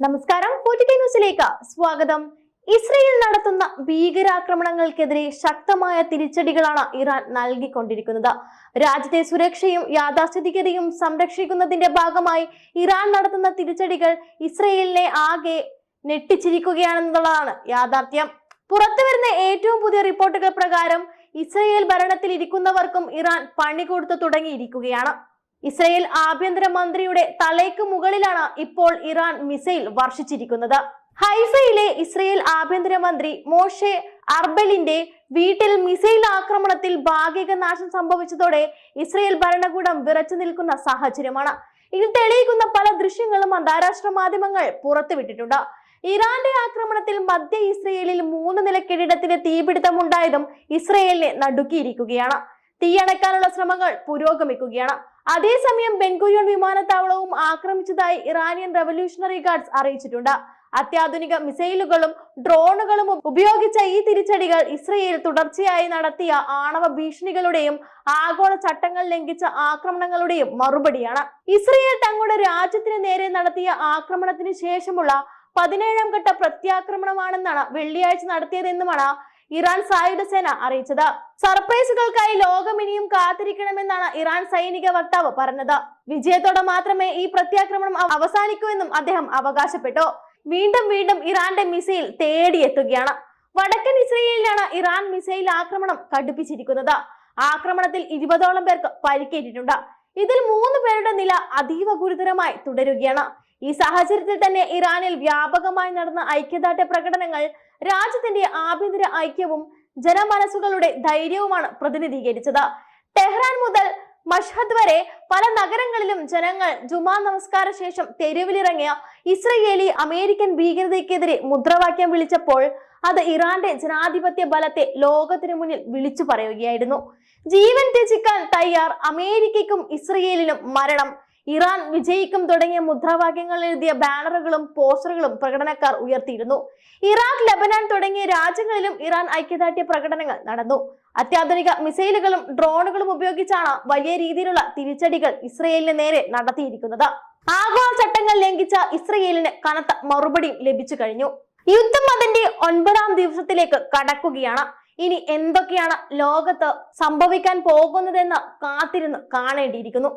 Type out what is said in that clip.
നമസ്കാരം. ന്യൂസിലേക്ക് സ്വാഗതം. ഇസ്രയേൽ നടത്തുന്ന ഭീകരാക്രമണങ്ങൾക്കെതിരെ ശക്തമായ തിരിച്ചടികളാണ് ഇറാൻ നൽകിക്കൊണ്ടിരിക്കുന്നത്. രാജ്യത്തെ സുരക്ഷയും യാഥാസ്ഥിതികതയും സംരക്ഷിക്കുന്നതിന്റെ ഭാഗമായി ഇറാൻ നടത്തുന്ന തിരിച്ചടികൾ ഇസ്രയേലിനെ ആകെ ഞെട്ടിച്ചിരിക്കുകയാണെന്നുള്ളതാണ് യാഥാർത്ഥ്യം. പുറത്തുവരുന്ന ഏറ്റവും പുതിയ റിപ്പോർട്ടുകൾ പ്രകാരം ഇസ്രയേൽ ഭരണത്തിൽ ഇരിക്കുന്നവർക്കും ഇറാൻ പണി കൊടുത്തു തുടങ്ങിയിരിക്കുകയാണ്. ഇസ്രയേൽ ആഭ്യന്തരമന്ത്രിയുടെ തലയ്ക്ക് മുകളിലാണ് ഇപ്പോൾ ഇറാൻ മിസൈൽ വർഷിച്ചിരിക്കുന്നത്. ഹൈഫയിലെ ഇസ്രയേൽ ആഭ്യന്തരമന്ത്രി മോഷെ അർബലിന്റെ വീട്ടിൽ മിസൈൽ ആക്രമണത്തിൽ ഭാഗിക നാശം സംഭവിച്ചതോടെ ഇസ്രയേൽ ഭരണകൂടം വിറച്ചു നിൽക്കുന്ന സാഹചര്യമാണ്. ഇത് തെളിയിക്കുന്ന പല ദൃശ്യങ്ങളും അന്താരാഷ്ട്ര മാധ്യമങ്ങൾ പുറത്തുവിട്ടിട്ടുണ്ട്. ഇറാന്റെ ആക്രമണത്തിൽ മധ്യ ഇസ്രയേലിൽ മൂന്ന് നില കെട്ടിടത്തിന് തീപിടുത്തമുണ്ടായതും ഇസ്രയേലിനെ നടുക്കിയിരിക്കുകയാണ്. തീയണക്കാനുള്ള ശ്രമങ്ങൾ പുരോഗമിക്കുകയാണ്. അതേസമയം ബെൻഗുരിയോൺ വിമാനത്താവളവും ആക്രമിച്ചതായി ഇറാനിയൻ റവല്യൂഷണറി ഗാർഡ്സ് അറിയിച്ചിട്ടുണ്ട്. അത്യാധുനിക മിസൈലുകളും ഡ്രോണുകളും ഉപയോഗിച്ച ഈ തിരിച്ചടികൾ ഇസ്രയേൽ തുടർച്ചയായി നടത്തിയ ആണവ ഭീഷണികളുടെയും ആഗോള ചട്ടങ്ങൾ ലംഘിച്ച ആക്രമണങ്ങളുടെയും മറുപടിയാണ്. ഇസ്രയേൽ തങ്ങളുടെ രാജ്യത്തിന് നേരെ നടത്തിയ ആക്രമണത്തിന് ശേഷമുള്ള പതിനേഴാം ഘട്ട പ്രത്യാക്രമണമാണെന്നാണ് വെള്ളിയാഴ്ച നടത്തിയതെന്നുമാണ് ഇറാൻ സായുധ സേന അറിയിച്ചത്. സർപ്രൈസുകൾക്കായി ലോകം ഇനിയും കാത്തിരിക്കണമെന്നാണ് ഇറാൻ സൈനിക വക്താവ് പറഞ്ഞത്. വിജയത്തോടെ മാത്രമേ ഈ പ്രത്യാക്രമണം അവസാനിക്കൂ എന്നും അദ്ദേഹം അവകാശപ്പെട്ടു. വീണ്ടും വീണ്ടും ഇറാന്റെ മിസൈൽ തേടിയെത്തുകയാണ്. വടക്കൻ ഇസ്രയേലിലാണ് ഇറാൻ മിസൈൽ ആക്രമണം കടുപ്പിച്ചിരിക്കുന്നത്. ആക്രമണത്തിൽ ഇരുപതോളം പേർക്ക് പരിക്കേറ്റിട്ടുണ്ട്. ഇതിൽ മൂന്ന് പേരുടെ നില അതീവ ഗുരുതരമായി തുടരുകയാണ്. ഈ സാഹചര്യത്തിൽ തന്നെ ഇറാനിൽ വ്യാപകമായി നടന്ന ഐക്യദാർഢ്യ പ്രകടനങ്ങൾ രാജ്യത്തിന്റെ ആഭ്യന്തര ഐക്യവും ജനമനസ്സുകളുടെ ധൈര്യവുമാണ് പ്രതിനിധീകരിച്ചത്. ടെഹ്റാൻ മുതൽ മഷ്ഹദ് വരെ പല നഗരങ്ങളിലും ജനങ്ങൾ ജുമാ നമസ്കാര ശേഷം തെരുവിലിറങ്ങിയ ഇസ്രയേലി അമേരിക്കൻ ഭീകരതയ്ക്കെതിരെ മുദ്രാവാക്യം വിളിച്ചപ്പോൾ അത് ഇറാന്റെ ജനാധിപത്യ ബലത്തെ ലോകത്തിനു മുന്നിൽ വിളിച്ചു പറയുകയായിരുന്നു. ജീവൻ ത്യജിക്കാൻ തയ്യാർ അമേരിക്കയ്ക്കും ഇസ്രയേലിനും മരണം. ഇറാൻ വിജയിക്കും തുടങ്ങിയ മുദ്രാവാക്യങ്ങൾ എഴുതിയ ബാനറുകളും പോസ്റ്ററുകളും പ്രകടനക്കാർ ഉയർത്തിയിരുന്നു. ഇറാഖ് ലബനാൻ തുടങ്ങിയ രാജ്യങ്ങളിലും ഇറാൻ ഐക്യദാർഢ്യ പ്രകടനങ്ങൾ നടന്നു. അത്യാധുനിക മിസൈലുകളും ഡ്രോണുകളും ഉപയോഗിച്ചാണ് വലിയ രീതിയിലുള്ള തിരിച്ചടികൾ ഇസ്രയേലിന് നേരെ നടത്തിയിരിക്കുന്നത്. ആഗോള ചട്ടങ്ങൾ ലംഘിച്ച ഇസ്രയേലിന് കനത്ത മറുപടി ലഭിച്ചു കഴിഞ്ഞു. യുദ്ധം അതിന്റെ ഒൻപതാം ദിവസത്തിലേക്ക് കടക്കുകയാണ്. ഇനി എന്തൊക്കെയാണ് ലോകത്ത് സംഭവിക്കാൻ പോകുന്നതെന്ന് കാത്തിരുന്ന് കാണേണ്ടിയിരിക്കുന്നു.